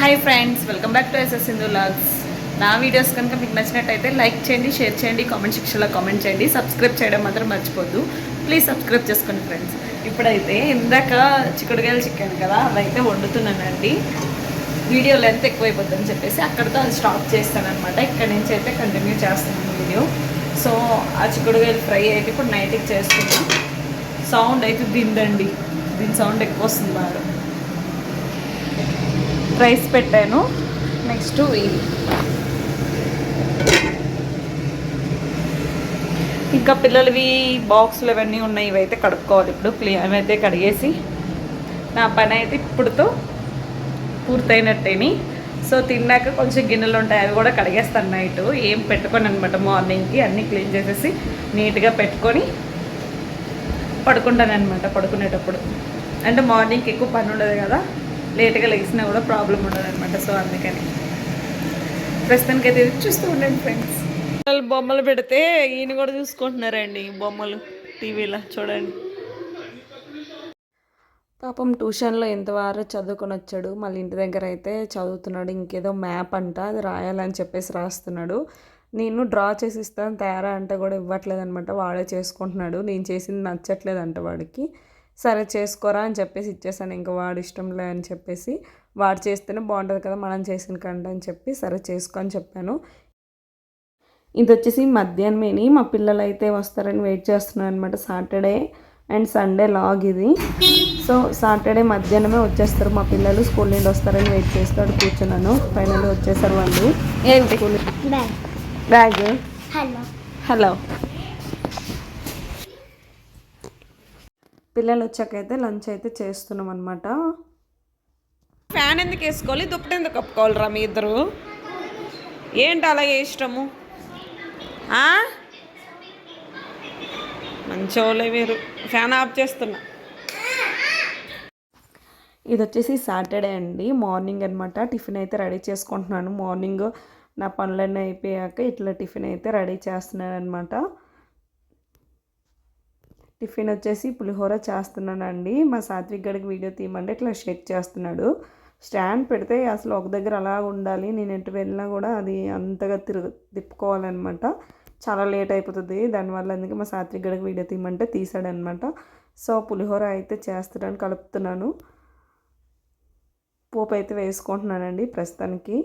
Hi friends welcome back to SS Sindhu vlogs నా videos కనుక మీకు నచ్చినట్టయితే లైక్ చేయండి షేర్ చేయండి కామెంట్ సెక్షన్లో కామెంట్ చేయండి. సబ్స్క్రైబ్ చేయడం మాత్రం మర్చిపోద్దు. ప్లీజ్ సబ్స్క్రైబ్ చేసుకోండి ఫ్రెండ్స్ ఇప్పుడైతే ఇందాక చిక్కుడుకాయలు చిక్కాను కదా అవైతే వండుతున్నానండి. వీడియో లెంత్ ఎక్కువైపోద్దని చెప్పేసి అక్కడితో అది స్టాప్ చేస్తానమాట ఇక్కడ నుంచి అయితే కంటిన్యూ చేస్తున్నాను వీడియో సో ఆ చిక్కుడుకాయలు ఫ్రై అయితే ఇప్పుడు నైట్కి చేస్తున్నాను. సౌండ్ అయితే దిండండి. దీని సౌండ్ ఎక్కువ వస్తుంది బాగా. రైస్ పెట్టాను. నెక్స్ట్ ఇవి ఇంకా పిల్లలవి బాక్సులు ఇవన్నీ ఉన్నాయి ఇవైతే కడుక్కోవాలి ఇప్పుడు. క్లీన్ అవైతే కడిగేసి నా పని అయితే ఇప్పుడుతో పూర్తయినట్టేని. సో తిన్నాక కొంచెం గిన్నెలు ఉంటాయి అవి కూడా కడిగేస్తాను నైట్. ఏం పెట్టుకొని అనమాట మార్నింగ్కి అన్నీ క్లీన్ చేసేసి నీట్గా పెట్టుకొని పడుకుంటాను అనమాట పడుకునేటప్పుడు. అంటే మార్నింగ్కి ఎక్కువ పని ఉండదు కదా. లేట్గా లేచినా కూడా ప్రాబ్లం ఉండదు అనమాట సో అందుకని ప్రస్తుతానికి అయితే ఇది చూస్తూ ఉండండి ఫ్రెండ్స్ బొమ్మలు పెడితే ఈయన కూడా చూసుకుంటున్నారండి బొమ్మలు టీవీలో చూడండి. పాపం ట్యూషన్లో ఎంతవారో చదువుకొని వచ్చాడు. మళ్ళీ ఇంటి దగ్గర అయితే చదువుతున్నాడు. ఇంకేదో మ్యాప్ అంట అది రాయాలని చెప్పేసి రాస్తున్నాడు. నేను డ్రా చేసి ఇస్తాను తయారా అంటే కూడా ఇవ్వట్లేదు అనమాట వాడే చేసుకుంటున్నాడు. నేను చేసింది నచ్చట్లేదు అంట వాడికి. సరే చేసుకోరా అని చెప్పేసి ఇచ్చేసాను. ఇంకా వాడు ఇష్టంలే అని చెప్పేసి వాడు చేస్తేనే బాగుంటుంది కదా మనం చేసిన కంటే అని చెప్పి సరే చేసుకో అని చెప్పాను. ఇది వచ్చేసి మధ్యాహ్నమేని. మా పిల్లలు అయితే వస్తారని వెయిట్ చేస్తున్నాను అనమాట సాటర్డే అండ్ సండే లాగ్ ఇది. సో సాటర్డే మధ్యాహ్నమే వచ్చేస్తారు మా పిల్లలు. స్కూల్ నుండి వస్తారని వెయిట్ చేస్తాడు కూర్చున్నాను. ఫైనల్ వచ్చేసారు వాళ్ళు. ఏంటి? బ్యాగ్. బ్యాగ్? హలో. హలో. పిల్లలు వచ్చాకైతే లంచ్ అయితే చేస్తున్నాం అనమాట ఫ్యాన్ ఎందుకు వేసుకోవాలి? దుప్పటి ఎందుకు కప్పుకోవాలిరా మీ ఇద్దరు? ఏంటి అలాగే ఇష్టము? మంచోళ్ళే మీరు. ఫ్యాన్ ఆఫ్ చేస్తున్నా. ఇది వచ్చేసి సాటర్డే అండి. మార్నింగ్ అనమాట టిఫిన్ అయితే రెడీ చేసుకుంటున్నాను. మార్నింగ్ నా పనులన్నీ అయిపోయాక ఇట్లా టిఫిన్ అయితే రెడీ చేస్తున్నాను అనమాట టిఫిన్ వచ్చేసి పులిహోర చేస్తున్నానండి. మా సాత్విక్ గడికి వీడియో తీయమంటే ఇట్లా షేక్ చేస్తున్నాడు. స్టాండ్ పెడితే అసలు ఒక దగ్గర అలా ఉండాలి. నేను ఎటు వెళ్ళినా కూడా అది అంతగా తిరుగు తిప్పుకోవాలన్నమాట. చాలా లేట్ అయిపోతుంది. దానివల్ల అందుకే మా సాత్విక్ గడికి వీడియో తీయమంటే తీసాడనమాట సో పులిహోర అయితే చేస్తాడని కలుపుతున్నాను. పోపు అయితే వేసుకుంటున్నానండి ప్రస్తుతానికి.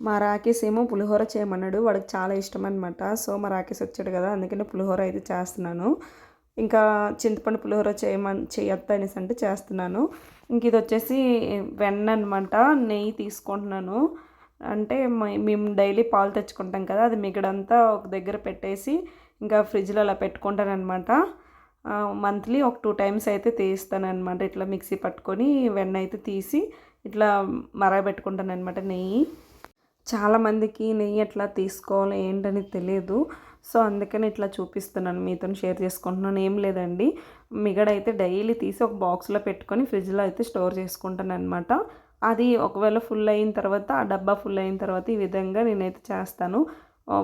మా రాకేష్ ఏమో పులిహోర చేయమన్నాడు. వాడికి చాలా ఇష్టం అనమాట సో మా రాకేష్ వచ్చాడు కదా అందుకనే పులిహోర అయితే చేస్తున్నాను. ఇంకా చింతపండు పులిహోర చేయమని చేయొద్దు అనేసి అంటే చేస్తున్నాను. ఇంక ఇది వచ్చేసి వెన్న అనమాట నెయ్యి తీసుకుంటున్నాను. అంటే మేము డైలీ పాలు తెచ్చుకుంటాం కదా అది మిగడంతా ఒక దగ్గర పెట్టేసి ఇంకా ఫ్రిడ్జ్లో అలా పెట్టుకుంటానమాట మంత్లీ ఒక టూ టైమ్స్ అయితే తీస్తానమాట ఇట్లా మిక్సీ పట్టుకొని వెన్న అయితే తీసి ఇట్లా మరగబెట్టుకుంటానమాట అనమాట నెయ్యి చాలామందికి నెయ్యి ఎట్లా తీసుకోవాలి ఏంటని తెలియదు. సో అందుకని ఇట్లా చూపిస్తున్నాను మీతో షేర్ చేసుకుంటున్నాను. ఏం లేదండి. మిగడైతే డైలీ తీసి ఒక బాక్స్లో పెట్టుకొని ఫ్రిడ్జ్లో అయితే స్టోర్ చేసుకుంటాను అనమాట అది ఒకవేళ ఫుల్ అయిన తర్వాత ఆ డబ్బా ఫుల్ అయిన తర్వాత ఈ విధంగా నేనైతే చేస్తాను.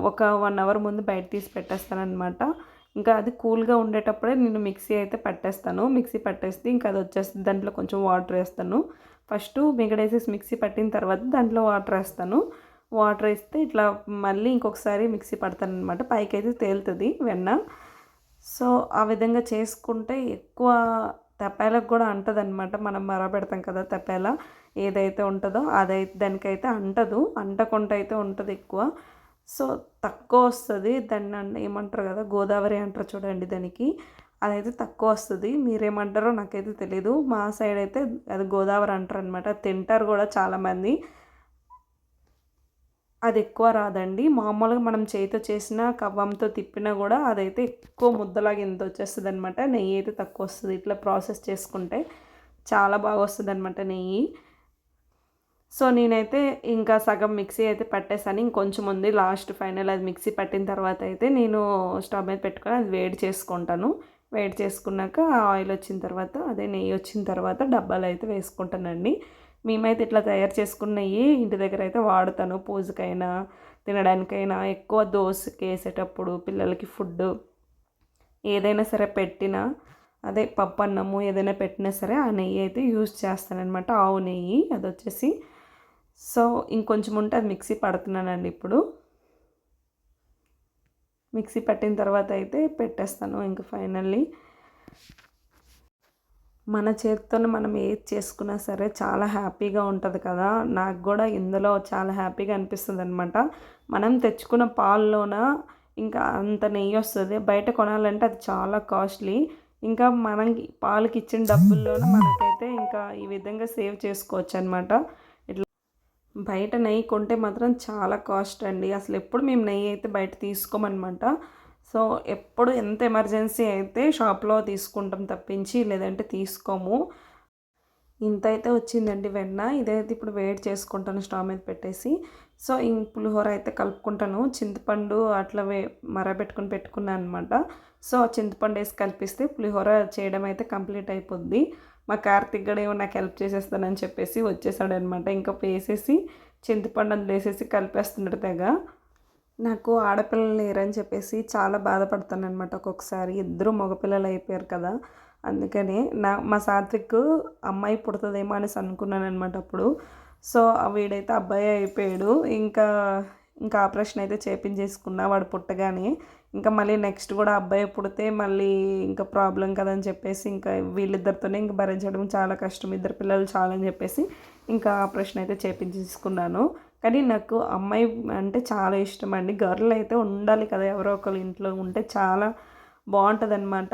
ఒక వన్ అవర్ ముందు బయట తీసి పెట్టేస్తాను అనమాట ఇంకా అది కూల్గా ఉండేటప్పుడే నేను మిక్సీ అయితే పట్టేస్తాను. మిక్సీ పట్టేస్తే ఇంకా అది వచ్చేస్తుంది. దాంట్లో కొంచెం వాటర్ వేస్తాను. ఫస్ట్ మిగడేసేసి మిక్సీ పట్టిన తర్వాత దాంట్లో వాటర్ వేస్తాను. వాటర్ వేస్తే ఇట్లా మళ్ళీ ఇంకొకసారి మిక్సీ పడతాను అనమాట పైకి అయితే తేలుతుంది వెన్న. సో ఆ విధంగా చేసుకుంటే ఎక్కువ తెప్పేలకు కూడా అంటది అనమాట మనం మర పెడతాం కదా తపేల ఏదైతే ఉంటుందో అదైతే దానికైతే అంటదు. అంటకుండా అయితే ఉంటుంది ఎక్కువ. సో తక్కువ వస్తుంది. దాన్ని ఏమంటారు కదా గోదావరి అంటారు చూడండి దానికి. అదైతే తక్కువ వస్తుంది. మీరేమంటారో నాకైతే తెలియదు మా సైడ్ అయితే అది గోదావరి అంటారు అనమాట తింటారు కూడా చాలామంది. అది ఎక్కువ రాదండి. మామూలుగా మనం చేతితో చేసిన కవ్వంతో తిప్పినా కూడా అదైతే ఎక్కువ ముద్దలాగా ఎంత వచ్చేస్తుంది అనమాట నెయ్యి అయితే తక్కువ వస్తుంది ఇట్లా ప్రాసెస్ చేసుకుంటే చాలా బాగా వస్తుంది అనమాట నెయ్యి. సో నేనైతే ఇంకా సగం మిక్సీ అయితే పట్టేసాను. ఇంకొంచెం ఉంది. లాస్ట్ ఫైనల్ అది మిక్సీ పట్టిన తర్వాత అయితే నేను స్టవ్ మీద పెట్టుకొని అది వేడి చేసుకుంటాను. వేడి చేసుకున్నాక ఆయిల్ వచ్చిన తర్వాత అదే నెయ్యి వచ్చిన తర్వాత డబ్బాలు అయితే వేసుకుంటానండి. మేమైతే ఇట్లా తయారు చేసుకున్న నెయ్యి ఇంటి దగ్గర అయితే వాడుతాను పూజకైనా తినడానికైనా. ఎక్కువ దోశకి వేసేటప్పుడు పిల్లలకి ఫుడ్ ఏదైనా సరే పెట్టినా అదే పప్పు అన్నము ఏదైనా పెట్టినా సరే ఆ నెయ్యి అయితే యూజ్ చేస్తానన్నమాట. ఆవు నెయ్యి అది వచ్చేసి సో ఇంకొంచెం ఉంటే అది మిక్సీ పడుతున్నానండి ఇప్పుడు. మిక్సీ పట్టిన తర్వాత అయితే పెట్టేస్తాను ఇంకా ఫైనల్లీ. మన చేతితో మనం ఏది చేసుకున్నా సరే చాలా హ్యాపీగా ఉంటుంది కదా. నాకు కూడా ఇందులో చాలా హ్యాపీగా అనిపిస్తుంది అనమాట మనం తెచ్చుకున్న పాల్లోన ఇంకా అంత నెయ్యి వస్తుంది. బయట కొనాలంటే అది చాలా కాస్ట్లీ. ఇంకా మనం పాలకి ఇచ్చిన డబ్బుల్లోనే మనకైతే ఇంకా ఈ విధంగా సేవ్ చేసుకోవచ్చు అనమాట ఇట్లా బయట నెయ్యి కొంటే మాత్రం చాలా కాస్ట్ అండి. అసలు ఎప్పుడు మేము నెయ్యి అయితే బయట తీసుకోమన్నమాట. సో ఎప్పుడు ఎంత ఎమర్జెన్సీ అయితే షాప్లో తీసుకుంటాం తప్పించి లేదంటే తీసుకోము. ఇంత అయితే వచ్చిందండి వెన్న. ఇదైతే ఇప్పుడు వేడి చేసుకుంటాను స్టవ్ మీద పెట్టేసి. సో ఈ పులిహోర అయితే కలుపుకుంటాను. చింతపండు అట్లా వే మరబెట్టుకుని పెట్టుకున్నాను అనమాట సో చింతపండు వేసి కలిపిస్తే పులిహోర చేయడం అయితే కంప్లీట్ అయిపోద్ది. మా కార్తిక్ గడ ఏమో నాకు హెల్ప్ చేసేస్తానని చెప్పేసి వచ్చేసాడు అనమాట ఇంకా వేసేసి చింతపండు అందులో వేసేసి కలిపేస్తున్నాడు తెగ. నాకు ఆడపిల్లలు లేరని చెప్పేసి చాలా బాధపడతాను అనమాట ఒక్కొక్కసారి. ఇద్దరు మగపిల్లలు అయిపోయారు కదా. అందుకని నా మా సాత్విక్ అమ్మాయి పుడుతుందేమో అనేసి అనుకున్నాను అనమాట అప్పుడు. సో వీడైతే అబ్బాయి అయిపోయాడు. ఇంకా ఇంకా ఆపరేషన్ అయితే చేపించేసుకున్నా వాడు పుట్టగానే. ఇంకా మళ్ళీ నెక్స్ట్ కూడా అబ్బాయి పుడితే మళ్ళీ ఇంకా ప్రాబ్లం కదని చెప్పేసి ఇంకా వీళ్ళిద్దరితోనే ఇంకా భరించడం చాలా కష్టం. ఇద్దరు పిల్లలు చాలని చెప్పేసి ఇంకా ఆపరేషన్ అయితే చేపించేసుకున్నాను. కానీ నాకు అమ్మాయి అంటే చాలా ఇష్టం అండి. గర్ల్ అయితే ఉండాలి కదా ఎవరో ఒకరు ఇంట్లో ఉంటే చాలా బాగుంటుంది అనమాట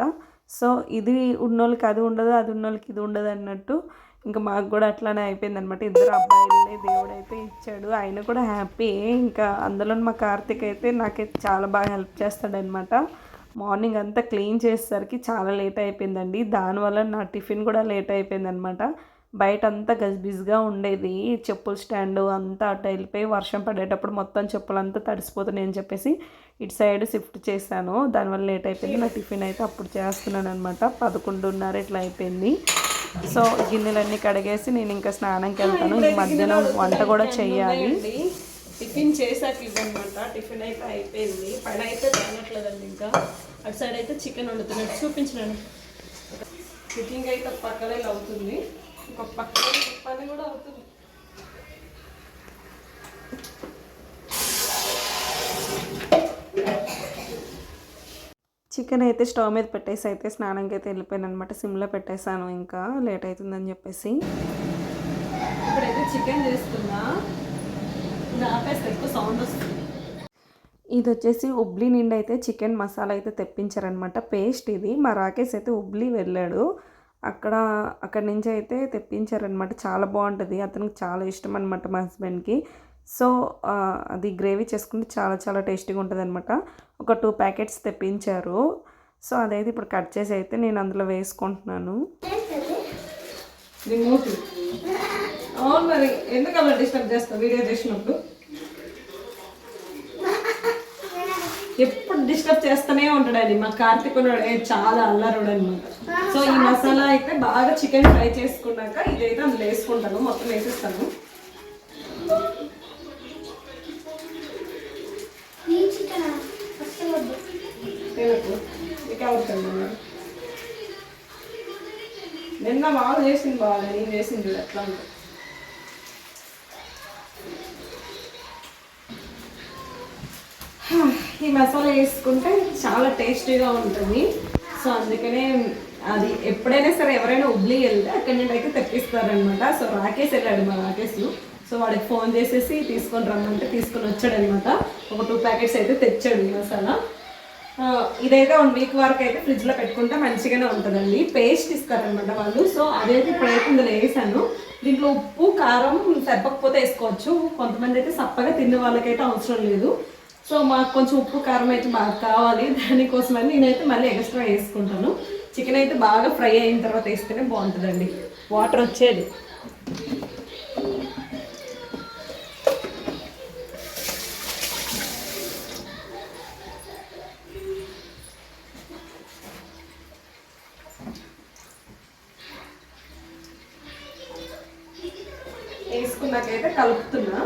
సో ఇది ఉన్నోళ్ళకి అది ఉండదు అది ఉన్నోళ్ళకి ఇది ఉండదు అన్నట్టు ఇంకా మాకు కూడా అట్లానే అయిపోయింది అనమాట ఇద్దరు అబ్బాయిలే దేవుడు అయితే ఇచ్చాడు. ఆయన కూడా హ్యాపీ. ఇంకా అందులో మా కార్తీక్ అయితే నాకైతే చాలా బాగా హెల్ప్ చేస్తాడనమాట మార్నింగ్ అంతా క్లీన్ చేసేసరికి చాలా లేట్ అయిపోయిందండి. దానివల్ల నా టిఫిన్ కూడా లేట్ అయిపోయింది అనమాట బయట అంతా గజిబిజిగా ఉండేది. చెప్పుల స్టాండ్ అంతా అటు వెళ్ళిపోయి వర్షం పడేటప్పుడు మొత్తం చెప్పులు అంతా తడిసిపోతున్నాయి అని చెప్పేసి ఇటు సైడ్ షిఫ్ట్ చేశాను. దానివల్ల లేట్ అయిపోయింది. నా టిఫిన్ అయితే అప్పుడు చేస్తున్నాను అనమాట పదకొండున్నర ఇట్లా అయిపోయింది. సో గిన్నెలన్నీ కడిగేసి నేను ఇంకా స్నానంకి వెళ్తాను. ఈ మధ్యాహ్నం వంట కూడా చెయ్యాలి. టిఫిన్ చేశాక ఇవ్వనమాట. టిఫిన్ అయితే అయిపోయింది. పని అయితే తినట్లేదండి ఇంకా. అటు సైడ్ అయితే చికెన్ వండుతున్నట్టు చూపించినాను కుకింగ్ అయితే పక్కనే అవుతుంది. ఇంకొక పక్కన పని కూడా అవుతుంది. చికెన్ అయితే స్టవ్ మీద పెట్టేసి అయితే స్నానంకి అయితే వెళ్ళిపోయాను అనమాట సిమ్లో పెట్టేశాను ఇంకా లేట్ అవుతుందని చెప్పేసి. ఇప్పుడైతే చికెన్ చేస్తున్నా. ఇది ఆపేస్తే ఎక్కువ సౌండ్ వస్తుంది. ఇది వచ్చేసి ఉబ్లీ నిండి అయితే చికెన్ మసాలా అయితే తెప్పించారనమాట పేస్ట్ ఇది. మా రాకేష్ అయితే ఉబ్లీ వెళ్ళాడు. అక్కడ అక్కడి నుంచి అయితే తెప్పించారనమాట చాలా బాగుంటుంది. అతనికి చాలా ఇష్టం అనమాట మా హస్బెండ్కి. సో అది గ్రేవీ చేసుకుంటే చాలా చాలా టేస్టీగా ఉంటుంది అనమాట ఒక టూ ప్యాకెట్స్ తెప్పించారు. సో అదైతే ఇప్పుడు కట్ చేసి అయితే నేను అందులో వేసుకుంటున్నాను. అవును మరి ఎందుకు అలా డిస్టర్బ్ చేస్తావు వీడియో చేసినప్పుడు ఎప్పుడు డిస్టర్బ్ చేస్తూనే ఉంటాడండి మా కార్తీక్ ఉన్నాడు చాలా అల్లరుడు అనమాట సో ఈ మసాలా అయితే బాగా చికెన్ ఫ్రై చేసుకున్నాక ఇదైతే అందులో వేసుకుంటాను మొత్తం వేసేస్తాను. నిన్న బాగా చేసింది బాగా నేను చేసింది ఎట్లా ఉంటుంది ఈ మసాలా వేసుకుంటే చాలా టేస్టీగా ఉంటుంది. సో అందుకనే అది ఎప్పుడైనా సరే ఎవరైనా ఉబ్లీ వెళ్తే అక్కడి నుండి అయితే తెప్పిస్తారనమాట సో రాకేష్ వెళ్ళాడు మా రాకేష్. సో వాడికి ఫోన్ చేసేసి తీసుకొని రమ్మంటే తీసుకొని వచ్చాడనమాట ఒక టూ ప్యాకెట్స్ అయితే తెచ్చాడు ఈ మసాలా. ఇదైతే వన్ వీక్ వరకు అయితే ఫ్రిడ్జ్లో పెట్టుకుంటే మంచిగానే ఉంటుందండి. పేస్ట్ ఇస్తారనమాట వాళ్ళు. సో అదైతే ఇప్పుడైతే ఇందులో వేసాను. దీంట్లో ఉప్పు కారం సరిపకపోతే వేసుకోవచ్చు. కొంతమంది అయితే సప్పగా తిన్న వాళ్ళకైతే అవసరం లేదు. సో మాకు కొంచెం ఉప్పు కారం అయితే బాగా కావాలి. దానికోసమని నేనైతే మళ్ళీ ఎక్స్ట్రా వేసుకుంటాను. చికెన్ అయితే బాగా ఫ్రై అయిన తర్వాత వేస్తేనే బాగుంటుందండి. వాటర్ వచ్చేది. వేసుకున్నాకైతే కలుపుతున్నా.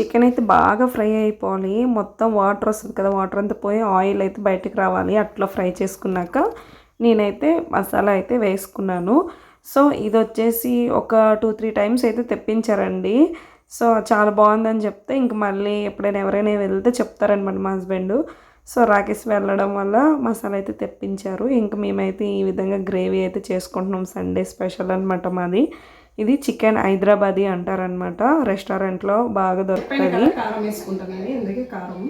చికెన్ అయితే బాగా ఫ్రై అయిపోవాలి. మొత్తం వాటర్ వస్తుంది కదా వాటర్ అంతా పోయి ఆయిల్ అయితే బయటకు రావాలి. అట్లా ఫ్రై చేసుకున్నాక నేనైతే మసాలా అయితే వేసుకున్నాను. సో ఇది వచ్చేసి ఒక టూ త్రీ టైమ్స్ అయితే తెప్పించారండి. సో చాలా బాగుందని చెప్తే ఇంక మళ్ళీ ఎప్పుడైనా ఎవరైనా వెళ్తే చెప్తారనమాట మా హస్బెండ్. సో రాకేష్ వెళ్ళడం వల్ల మసాలా అయితే తెప్పించారు. ఇంక మేమైతే ఈ విధంగా గ్రేవీ అయితే చేసుకుంటున్నాం సండే స్పెషల్ అనమాట మాది. ఇది చికెన్ హైదరాబాదీ అంటారనమాట రెస్టారెంట్లో బాగా దొరుకుతుంది. కారం వేసుకుంటానండి కారం?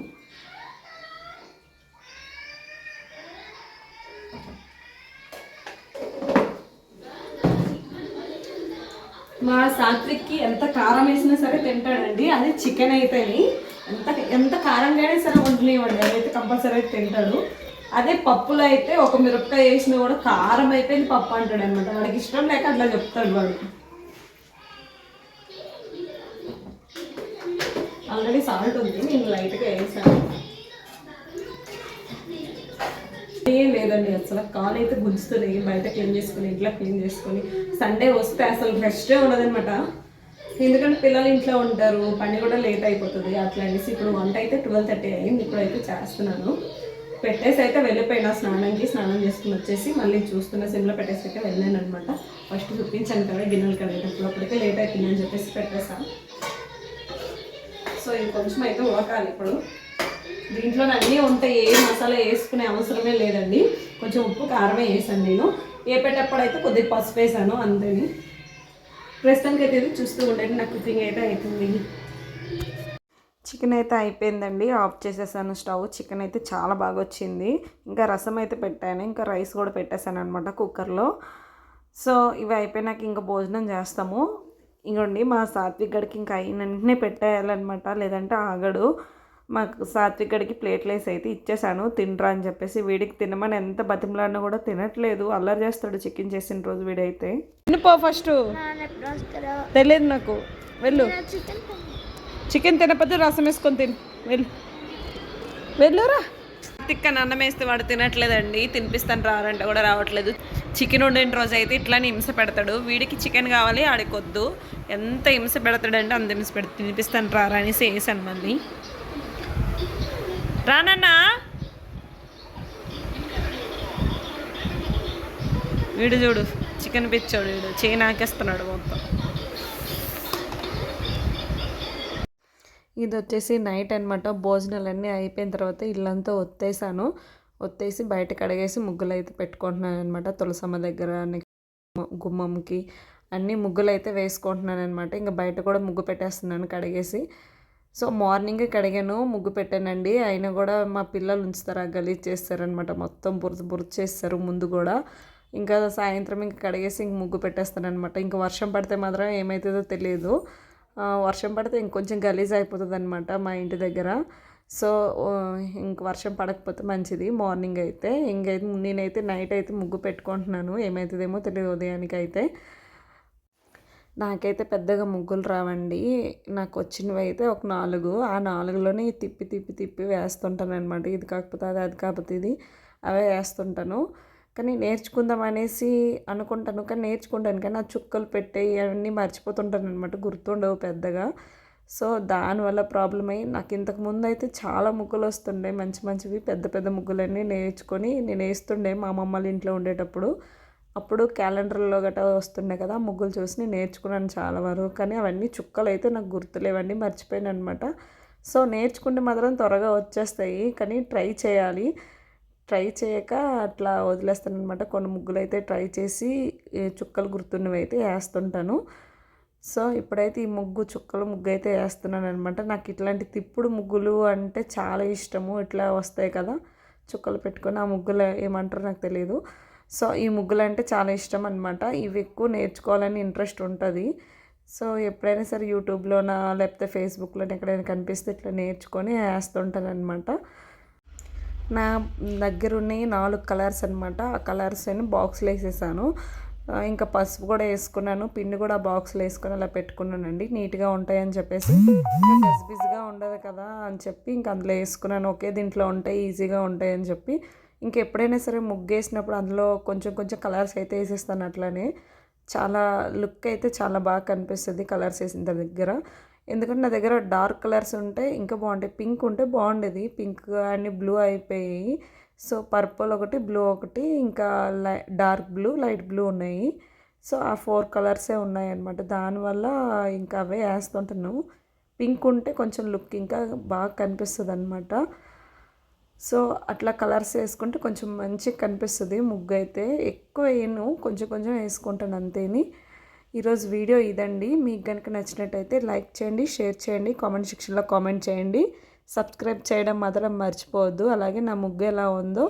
మా సాత్విక్కి ఎంత కారం వేసినా సరే తింటాడండి అది చికెన్ అయితేని. ఎంత ఎంత కారంగానే సరే వండలేవండి అదైతే కంపల్సరీ అయితే తింటాడు. అదే పప్పులో అయితే ఒక మిరపకాయ వేసినా కూడా కారం అయిపోయింది పప్పు అంటాడు అనమాట వాడికి ఇష్టం లేక అట్లా చెప్తాడు వాడు. ఆల్రెడీ సాల్ట్ ఉంది. నేను లైట్గా వేసాను. ఏం లేదండి అసలు. కాల్ అయితే గుంజుతున్నాయి బయట క్లీన్ చేసుకుని ఇంట్లో క్లీన్ చేసుకుని సండే వస్తే అసలు రెస్టే ఉండదనమాట ఎందుకంటే పిల్లలు ఇంట్లో ఉంటారు పని కూడా లేట్ అయిపోతుంది. అట్లా అనేసి ఇప్పుడు వంట అయితే ట్వెల్వ్ థర్టీ అయింది. ఇప్పుడైతే చేస్తున్నాను. పెట్టేసి అయితే వెళ్ళిపోయినా స్నానంకి స్నానం చేసుకుని వచ్చేసి మళ్ళీ చూస్తున్న సిమ్లో పెట్టేసి అయితే వెళ్ళాను అనమాట ఫస్ట్ చూపించాను కదా గిన్నెలు కడిగేటప్పుడు అప్పటికే లేట్ అయిపోయిందని చెప్పేసి పెట్టేసాను సో ఇది కొంచెం అయితే ఉడకాలి ఇప్పుడు. దీంట్లో అన్నీ ఉంటాయి ఏ మసాలా వేసుకునే అవసరమే లేదండి. కొంచెం ఉప్పు కారమే వేసాను నేను. వేపేటప్పుడు అయితే కొద్దిగా పసుపు వేసాను అంతేని. ప్రస్తుతానికి అయితే ఇది చూస్తూ ఉండండి నాకు కుకింగ్ అయితే అవుతుంది చికెన్ అయితే అయిపోయిందండి ఆఫ్ చేసేసాను స్టవ్. చికెన్ అయితే చాలా బాగా వచ్చింది. ఇంకా రసం అయితే పెట్టాను ఇంకా రైస్ కూడా పెట్టేశాను అనమాట కుక్కర్లో. సో ఇవి అయిపోయినాక ఇంకా భోజనం చేస్తాము. ఇంకోండి మా సాత్విక్ గడికి ఇంకా అయిన వెంటనే పెట్టేయాలన్నమాట. లేదంటే ఆగడు. మాకు సాత్విక్ గడికి ప్లేట్లు వేసి అయితే ఇచ్చేసాను తినరా అని చెప్పేసి వీడికి తినమని ఎంత బతిమలాడినా కూడా తినట్లేదు. అల్లరి చేస్తాడు చికెన్ చేసిన రోజు వీడైతే. పో ఫస్ట్. తెలియదు నాకు. వెళ్ళు. చికెన్ తినకపోతే రసం వేసుకొని తిను. వెళ్ళు. వెళ్ళురా తిక్కన అన్నం వేస్తే వాడు తినట్లేదండి తినిపిస్తాను రారంటే కూడా రావట్లేదు. చికెన్ వండిన రోజు అయితే ఇట్లా హింస పెడతాడు. వీడికి చికెన్ కావాలి ఆడికి వద్దు. ఎంత హింస పెడతాడంటే అంత హింస పెడతా తినిపిస్తాను రారా అనేసి వేసాను మళ్ళీ. రానన్నా! వీడు చూడు చికెన్ పిచ్చాడు వీడు. చేయి నాకేస్తున్నాడు మొత్తం. ఇది వచ్చేసి నైట్ అనమాట భోజనాలన్నీ అయిపోయిన తర్వాత ఇల్లంతా ఒత్తేసాను. ఒత్తేసి బయట కడిగేసి ముగ్గులు అయితే పెట్టుకుంటున్నాను అనమాట తులసమ్మ దగ్గర గుమ్మంకి అన్ని ముగ్గులు అయితే వేసుకుంటున్నాను అనమాట ఇంకా బయట కూడా ముగ్గు పెట్టేస్తున్నాను కడిగేసి. సో మార్నింగ్ కడిగాను ముగ్గు పెట్టానండి. అయినా కూడా మా పిల్లలు ఉంచుతారు ఆ గలీజ్ చేస్తారనమాట మొత్తం బురద బురద చేస్తారు ముందు కూడా. ఇంకా సాయంత్రం ఇంకా కడిగేసి ఇంక ముగ్గు పెట్టేస్తానమాట ఇంకా వర్షం పడితే మాత్రం ఏమవుతుందో తెలియదు. వర్షం పడితే ఇంకొంచెం గలీజ్ అయిపోతుంది అనమాట మా ఇంటి దగ్గర. సో ఇంక వర్షం పడకపోతే మంచిది. మార్నింగ్ అయితే ఇంకైతే నేనైతే నైట్ అయితే ముగ్గు పెట్టుకుంటున్నాను. ఏమవుతుందేమో తెలియదు ఉదయానికి అయితే నాకైతే పెద్దగా ముగ్గులు రావండి. నాకు వచ్చినవి అయితే ఒక నాలుగు. ఆ నాలుగులోనే తిప్పి తిప్పి తిప్పి వేస్తుంటాను అనమాట ఇది కాకపోతే అది అది కాకపోతే ఇది. అవే వేస్తుంటాను. కానీ నేర్చుకుందాం అనేసి అనుకుంటాను. కానీ నేర్చుకుంటాను. కానీ ఆ చుక్కలు పెట్టే అవన్నీ మర్చిపోతుంటాను అనమాట గుర్తుండవు పెద్దగా. సో దానివల్ల ప్రాబ్లం అయ్యి నాకు ఇంతకు ముందు అయితే చాలా ముగ్గులు వస్తుండే. మంచి మంచివి పెద్ద పెద్ద ముగ్గులన్నీ నేర్చుకొని నేను వేస్తుండే మా అమ్మమ్మల ఇంట్లో ఉండేటప్పుడు. అప్పుడు క్యాలెండర్లో గట్రా వస్తుండే కదా ముగ్గులు చూసి నేను నేర్చుకున్నాను చాలా వరకు. కానీ అవన్నీ చుక్కలు అయితే నాకు గుర్తులేవండి మర్చిపోయాను అనమాట సో నేర్చుకుంటే మాత్రం త్వరగా వచ్చేస్తాయి. కానీ ట్రై చేయాలి. ట్రై చేయక అట్లా వదిలేస్తాను అనమాట కొన్ని ముగ్గులు అయితే ట్రై చేసి చుక్కలు గుర్తున్నవి అయితే వేస్తుంటాను సో ఇప్పుడైతే ఈ ముగ్గు చుక్కలు ముగ్గు అయితే వేస్తున్నాను అనమాట నాకు ఇట్లాంటి తిప్పుడు ముగ్గులు అంటే చాలా ఇష్టము. ఇట్లా వస్తాయి కదా చుక్కలు పెట్టుకొని ఆ ముగ్గులు ఏమంటారో నాకు తెలియదు సో ఈ ముగ్గులు అంటే చాలా ఇష్టం అనమాట ఇవి ఎక్కువ నేర్చుకోవాలని ఇంట్రెస్ట్ ఉంటుంది. సో ఎప్పుడైనా సరే యూట్యూబ్లోనా లేకపోతే ఫేస్బుక్లోనే ఎక్కడైనా కనిపిస్తే ఇట్లా నేర్చుకొని వేస్తుంటాను అనమాట నా దగ్గర ఉన్నాయి నాలుగు కలర్స్ అనమాట ఆ కలర్స్ అని బాక్స్లో వేసేసాను. ఇంకా పసుపు కూడా వేసుకున్నాను. పిండి కూడా బాక్స్లో వేసుకొని అలా పెట్టుకున్నానండి. నీట్గా ఉంటాయని చెప్పేసి. బిజీగా ఉండదు కదా అని చెప్పి ఇంకా అందులో వేసుకున్నాను. ఒకే దీంట్లో ఉంటాయి ఈజీగా ఉంటాయని చెప్పి. చెప్పి ఇంకెప్పుడైనా సరే ముగ్గేసినప్పుడు అందులో కొంచెం కొంచెం కలర్స్ అయితే వేసేస్తాను అట్లానే. చాలా లుక్ అయితే చాలా బాగా కనిపిస్తుంది కలర్స్ వేసిన దగ్గర. ఎందుకంటే నా దగ్గర డార్క్ కలర్స్ ఉంటే ఇంకా బాగుంటాయి. పింక్ ఉంటే బాగుండేది. పింక్ అన్ని బ్లూ అయిపోయాయి. సో పర్పుల్ ఒకటి బ్లూ ఒకటి ఇంకా light dark blue light blue ఉన్నాయి. సో ఆ ఫోర్ కలర్సే ఉన్నాయి అనమాట దానివల్ల ఇంకా అవే వేస్తుంటాను. పింక్ ఉంటే కొంచెం లుక్ ఇంకా బాగా కనిపిస్తుంది అనమాట సో అట్లా కలర్స్ వేసుకుంటే కొంచెం మంచిగా కనిపిస్తుంది ముగ్గు అయితే ఎక్కువ వేయను. కొంచెం కొంచెం వేసుకుంటాను అంతేని. ఈరోజు వీడియో ఇదండి. మీకు కనుక నచ్చినట్టయితే లైక్ చేయండి షేర్ చేయండి కామెంట్ సెక్షన్లో కామెంట్ చేయండి. సబ్స్క్రైబ్ చేయడం మాత్రం మర్చిపోవద్దు. అలాగే నా ముగ్గు ఎలా ఉందో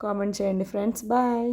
కామెంట్ చేయండి ఫ్రెండ్స్. బాయ్.